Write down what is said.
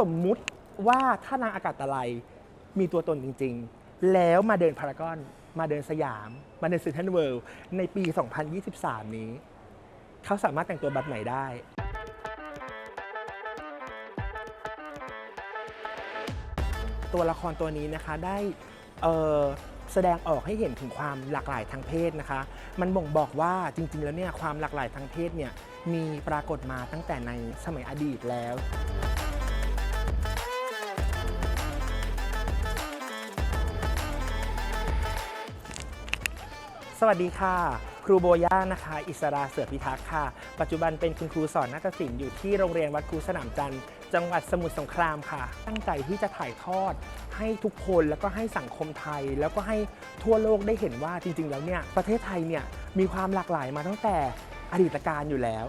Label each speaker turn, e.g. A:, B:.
A: สมมุติว่าถ้านางอากาศตะไลมีตัวตนจริง ๆ แล้วมาเดินพารากอน มาเดินสยาม มาเดินซินทรัลเวิลด์ในปี 2023 นี้ เขาสามารถแต่งตัวแบบไหนได้ ตัวละครตัวนี้นะคะได้แสดงออกให้เห็นถึงความหลากหลายทางเพศนะคะ มันบ่งบอกว่าจริง ๆ แล้วเนี่ยความหลากหลายทางเพศเนี่ยมีปรากฏมาตั้งแต่ในสมัยอดีตแล้ว สวัสดีค่ะ ครูโบย่านะคะ อิสราเสือพิทักษ์ค่ะ ปัจจุบันเป็นคุณครูสอนนาฏศิลป์อยู่ที่โรงเรียนวัดครูสนามจันทร์จังหวัดสมุทรสงครามค่ะ ตั้งใจที่จะถ่ายทอดให้ทุกคนแล้วก็ให้สังคมไทย แล้วก็ให้ทั่วโลกได้เห็นว่าจริง ๆ แล้วเนี่ยประเทศไทยเนี่ยมีความหลากหลายมาตั้งแต่อดีตการอยู่แล้ว